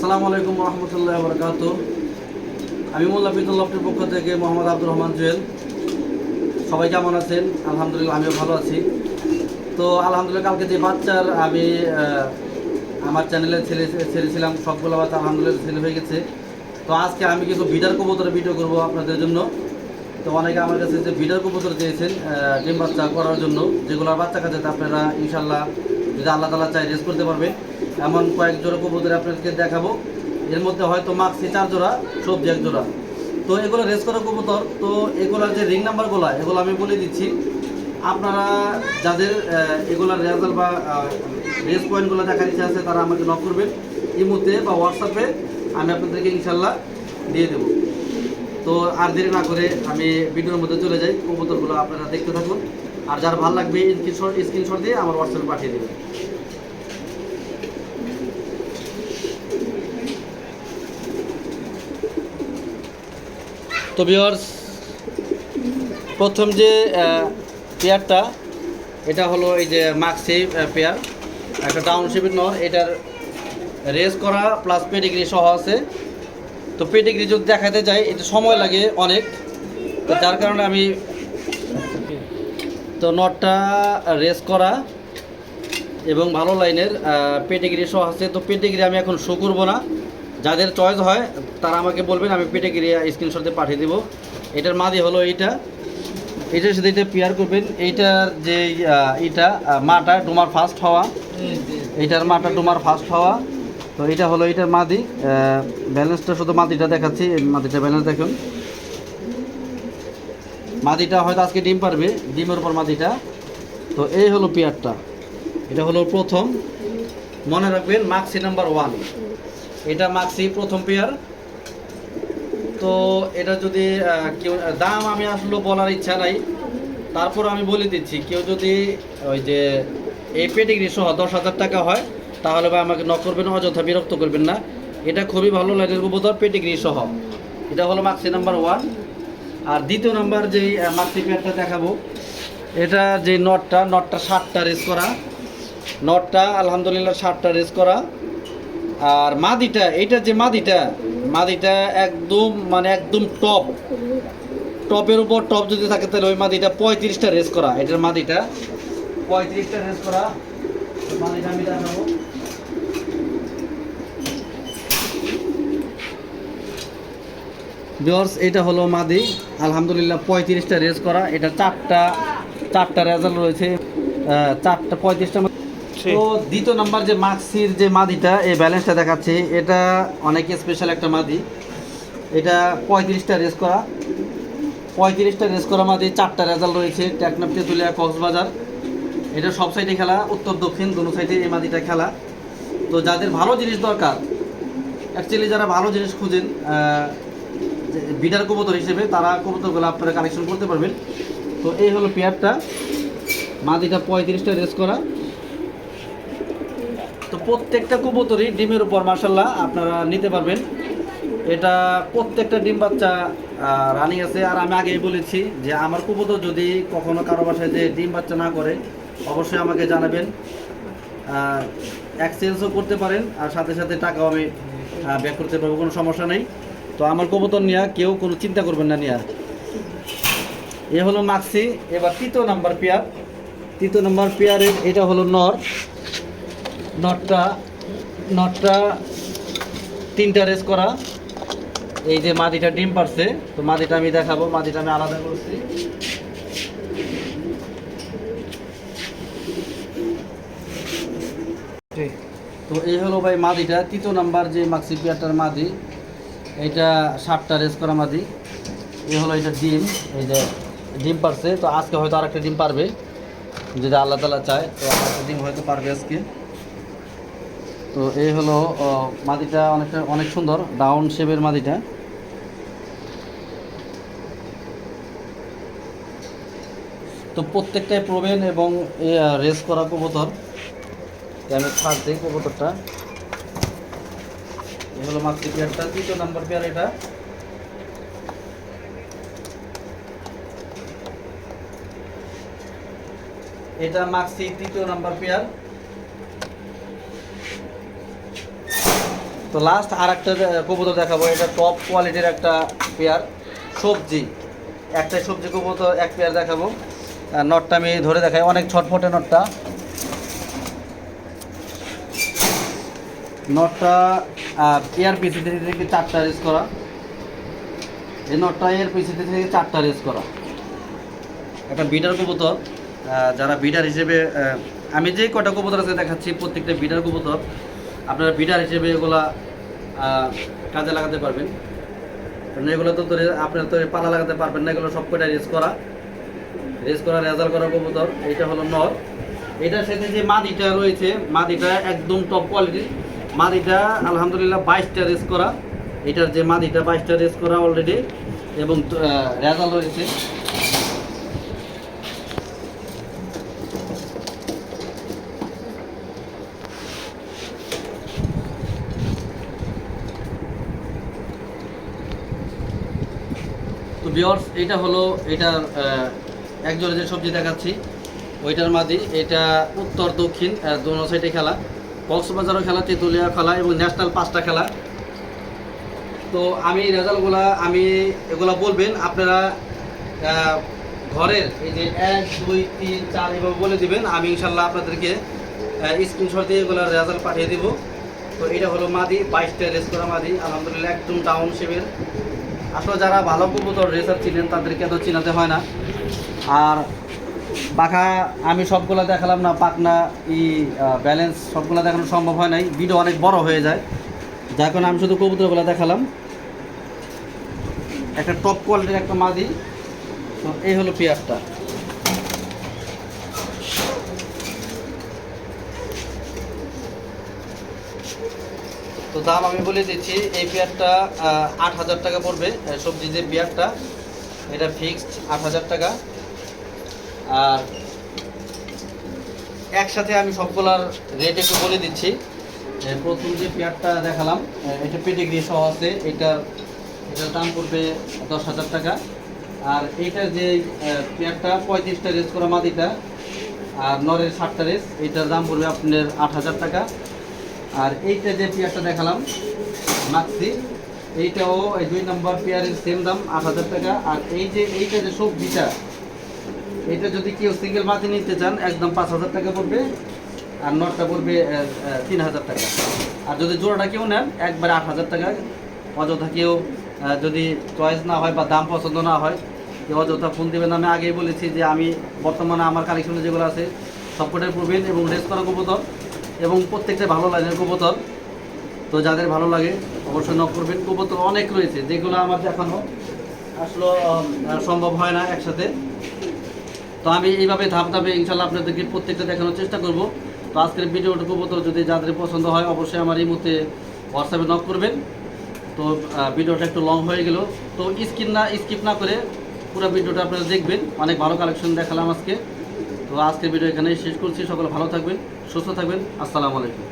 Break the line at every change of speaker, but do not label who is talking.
আসসালামু আলাইকুম রহমতুল্লাহ বরকাত আমি মোল্লা ফিতুল্লাহটির পক্ষ থেকে মোহাম্মদ আব্দুর রহমান জুয়েল। সবাই কেমন আছেন? আলহামদুলিল্লাহ, আমিও ভালো আছি। তো আলহামদুলিল্লাহ, কালকে যে বাচ্চার আমি আমার চ্যানেলে ছেলে, ছেড়েছিলাম, সবগুলো বাচ্চা আলহামদুলিল্লাহ ছেলে হয়ে গেছে। তো আজকে আমি কিছু ভিডার কবুতরের ভিডিও করব আপনাদের জন্য। তো অনেকে আমার কাছে যে ভিডার কবুতর চেয়েছেন ডিম বাচ্চা করার জন্য যেগুলোর বাচ্চা কাছে আপনারা ইনশাল্লাহ যদি আল্লাহ তালা চাই রেস করতে পারবেন এমন কয়েক জোড়া কবুতর আপনাদেরকে দেখাবো। এর মধ্যে হয়তো মাক্সি চার জোড়া, সবজি এক জোড়া। তো এগুলো রেস করা কবুতর, তো এগুলোর যে রিং নাম্বারগুলো এগুলো আমি বলে দিচ্ছি। আপনারা যাদের এগুলোর রেজাল্ট বা রেস পয়েন্টগুলো দেখার ইচ্ছা আছে, তারা আমাকে নক করবেন। ইমুতে বা হোয়াটসঅ্যাপে আমি আপনাদেরকে ইনশাল্লাহ দিয়ে দেবো। তো আর দেরি না করে আমি ভিডিওর মধ্যে চলে যাই। কবুতরগুলো আপনারা দেখতে থাকুন। আর যার ভালো লাগবে, স্ক্রিনশট স্ক্রিনশট দিয়ে আমার হোয়াটসঅ্যাপে পাঠিয়ে দেবেন। তো ভিওর্স প্রথম যে পেয়ারটা এটা হলো এই যে মাক্সি পেয়ার একটা টাউনশিপের নর এটার রেস করা প্লাস পেডিগ্রি সহ আছে। তো পেডিগ্রি যদি দেখাতে যাই, এটা সময় লাগে অনেক। তো যার কারণে আমি তো নটটা রেস করা এবং ভালো লাইনের পেডিগ্রি সহ আছে। তো পেডিগ্রি আমি এখন শো করব না। যাদের চয়েস হয়, তারা আমাকে বলবেন, আমি পেডিগ্রি স্ক্রিনশটে পাঠিয়ে দেবো। এটার মাদি হলো এইটা। এটার সাথে এটা পেয়ার করবেন, এইটার যে এটা মাটা ডুমার ফার্স্ট হওয়া। এইটার মাটা ডুমার ফার্স্ট হওয়া। তো এটা হলো এইটার মাদি। ব্যালেন্সটা শুধু মাদিটা দেখাচ্ছি। মাদিটা ব্যালেন্স দেখুন। মাদিটা হয়তো আজকে ডিম পারবে, ডিমের উপর মাদিটা। তো এই হলো পেয়ারটা এটা হলো প্রথম। মনে রাখবেন মাক্সি নাম্বার ওয়ান এটা মাক্সি প্রথম পেয়ার তো এটা যদি কেউ দাম আমি আসলে বলার ইচ্ছা নাই। তারপর আমি বলে দিচ্ছি কেউ যদি ওই যে এই পেটিগ্রি সহ দশ হাজার টাকা হয় তাহলে বা আমাকে ন করবেন অযথা বিরক্ত করবেন না। এটা খুবই ভালো লাইনের কবুতর পেটিগ্রি সহ। এটা হলো মাক্সি নাম্বার ওয়ান আর দ্বিতীয় নাম্বার আহ, মাক্সি পেয়ারটা দেখাবো এটা যে নটটা নটটা ষাটটা রেস করা। নটটা আলহামদুলিল্লাহ ষাটটা রেস করা। আর মাদিটা, এইটা যে মাদিটা মাদিটা একদম মানে একদম টপ টপের উপর টপ যদি থাকে তাহলে ওই মাদিটা পঁয়ত্রিশটা রেস করা, এটার মাদিটা পঁয়ত্রিশটা রেস করা। মাদিটা আমি ভিউয়ার্স এটা হলো মাদি। আলহামদুলিল্লাহ পঁয়ত্রিশটা রেস করা, এটা চারটা চারটা রেজাল্ট রয়েছে। চারটা, পঁয়ত্রিশটা তো দ্বিতীয় নাম্বার যে মাক্সির যে মাদিটা, এই ব্যালেন্সটা দেখাচ্ছে, এটা অনেক স্পেশাল একটা মাদি। এটা পঁয়ত্রিশটা রেস করা। পঁয়ত্রিশটা রেস করা মাদি, চারটা রেজাল্ট রয়েছে টেকনাপ তেঁতুলিয়া, কক্সবাজার। এটা সব সাইডে খেলা, উত্তর, দক্ষিণ দুটো সাইডে এই মাদিটা খেলা। তো যাদের ভালো জিনিস দরকার অ্যাকচুয়ালি যারা ভালো জিনিস খুঁজেন বিডার কবুতর হিসেবে, তারা কবুতরগুলো আপনারা কালেকশন করতে পারবেন। তো এই হলো পেয়ারটা মাদিটা পঁয়ত্রিশটা রেস করা। তো প্রত্যেকটা কবুতরই ডিমের উপর মাসাল্লাহ আপনারা নিতে পারবেন। এটা প্রত্যেকটা ডিম বাচ্চা রানিং আছে। আর আমি আগেই বলেছি যে আমার কবুতর যদি কখনো কারও বাসায় যে ডিম বাচ্চা না করে, অবশ্যই আমাকে জানাবেন। এক্সচেঞ্জও করতে পারেন। আর সাথে সাথে টাকাও আমি ব্যাক করতে পারব, কোনো সমস্যা নেই। তো আমার কবুতর নিয়ে কেউ কোনো চিন্তা করবেন না নিয়ে। এ হলো মাক্সি। এবার তৃতীয় নাম্বার পেয়ার। তৃতীয় নাম্বার পেয়ারের এটা হলো নর। নটটা নটটা তিনটা রেস করা। এই যে মাদিটা ডিম পারছে তো মাদিটা আমি দেখাবো মাদিটা আমি আলাদা করছি। তো এই হলো ভাই মাদিটা তৃতীয় নাম্বার যে মাক্সি পেয়ারটার মাদি এটা সাতটা রেস করা মাদি এই হলো এটা ডিম, এই যে ডিম পারছে তো আজকে হয়তো আরেকটা ডিম পারবে, যদি আল্লাহ তালা চায়, তো আরেকটা ডিম হয়তো পারবে আজকে। তো এই হলো মাদিটা অনেকটা, অনেক সুন্দর ডাউন শেপের মাদিটা তো প্রত্যেকটাই প্রবেন এবং রেস করা কবুতর। আমি ছাড় দিই কবুতরটা। এই হলো মাক্সি পেয়ারটা তৃতীয় নাম্বার পেয়ার এটা। এটা মাক্সি তৃতীয় নাম্বার পেয়ার তো লাস্ট আর একটা কবুতর দেখাবো, এটা টপ কোয়ালিটির একটা পেয়ার সবজি। একটাই সবজি কবুতর, এক পেয়ার দেখাবো। নটটা আমি ধরে দেখাই, অনেক ছটফটে নটটা। নটটা এয়ার পিসিতে থেকে চারটা রেস করা। এই নটটা এয়ার পিসিতে থেকে চারটা রেস করা। একটা বিডার কবুতর যারা বিডার হিসেবে আমি যে কটা কবুতর আছে দেখাচ্ছি, প্রত্যেকটা বিডার কবুতর আপনারা বিডার হিসেবে এগুলা কাজে লাগাতে পারবেন। এগুলো তো ধরে আপনার তো পালা লাগাতে পারবেন না, এগুলো সব কটা রেস করা। রেস করা রেজাল্ট করা কবুতর, এইটা হলো নর। এটার সাথে যে মাদিটা রয়েছে, মাদিটা একদম টপ কোয়ালিটির মাদিটা আলহামদুলিল্লাহ বাইশটা রেস করা। এটার যে মাদিটা বাইশটা রেস করা অলরেডি এবং রেজাল্ট রয়েছে। বিয়র্স, এটা হলো এটার জোড়া যে সবজি দেখাচ্ছি, ওইটার মাদি, এটা উত্তর, দক্ষিণ দোনো সাইডে খেলা, কক্সবাজারও খেলা তেঁতুলিয়া খেলা এবং ন্যাশনাল পাঁচটা খেলা। তো আমি রেজাল্টগুলা, আমি এগুলা বলবেন, আপনারা ঘরের এই যে এক, দুই, তিন, চার এভাবে বলে দিবেন, আমি ইনশাল্লাহ আপনাদেরকে স্ক্রিনশট দিয়ে এগুলোর রেজাল্ট পাঠিয়ে দিব। তো এটা হলো মাদি বাইশটা রেস করা মাদি, আলহামদুলিল্লাহ একদম ডাউন শেপের আসলে যারা ভালো কবুতর রেসার ছিলেন, তাদেরকে তো চিনাতে হয় না। আর পাখা আমি সবগুলো দেখালাম না পাখনা ই ব্যালেন্স সবগুলো দেখানো সম্ভব হয় নাই। ভিডিও অনেক বড় হয়ে যায়। যার কারণে আমি শুধু কবুতরগুলো দেখালাম। একটা টপ কোয়ালিটির একটা মাদি। তো এই হলো পেয়ারটা দাম আমি বলে দিচ্ছি, এই পেয়ারটা আট হাজার টাকা পড়বে সবজি যে পেয়ারটা, এটা ফিক্সড আট হাজার টাকা। আর একসাথে আমি সবগুলার রেট একটু বলে দিচ্ছি। প্রথম যে পেয়ারটা দেখালাম এটা পেটিগ্রি সহ আছে এটার এটার দাম পড়বে দশ হাজার টাকা। আর এইটার যে পেয়ারটা পঁয়ত্রিশটা রেস করা মাদিটা আর নরের ষাটটা রেস এইটার দাম পড়বে আপনার আট হাজার টাকা। আর এইটা যে পেয়ারটা দেখালাম, মাক্সি, এইটাও এই দুই নম্বর পেয়ারের সেম দাম, আট হাজার টাকা। আর এই যে, এইটা যে সবজিটা, এটা যদি কেউ সিঙ্গেল মাটি নিতে চান, একদম পাঁচ হাজার টাকা পড়বে, আর নটটা পড়বে তিন হাজার টাকা। আর যদি জোড়াটা কেউ নেন, একবারে আট হাজার টাকা। অযথা কেউ যদি চয়েস না হয় বা দাম পছন্দ না হয়, কেউ অযথা ফোন দেবেন। আমি আগেই বলেছি যে আমি বর্তমানে আমার কালেকশনে যেগুলো আছে, সবকটাই পড়বেন এবং রেস করা কবুতর। এবং প্রত্যেকটা ভালো লাগে কবুতর। তো যাদের ভালো লাগে, অবশ্যই নক করবেন। কবুতর অনেক রয়েছে, যেগুলো আমার দেখানো আসলে সম্ভব হয় না একসাথে। তো আমি এইভাবে ধাপ ধাপে ইনশাল্লাহ আপনাদেরকে প্রত্যেকটা দেখানোর চেষ্টা করব। তো আজকের ভিডিওটুকু মতো যদি যাদের পছন্দ হয়, অবশ্যই আমার এই মুহূর্তে হোয়াটসঅ্যাপে নক করবেন। তো ভিডিওটা একটু লং হয়ে গেল। তো স্কিপ না স্কিপ না করে পুরো ভিডিওটা আপনারা দেখবেন। অনেক ভালো কালেকশন দেখালাম আজকে। তো আজকের ভিডিও এখানেই শেষ করছি। সকলে ভালো থাকবেন সুস্থ থাকবেন। আসসালামু আলাইকুম।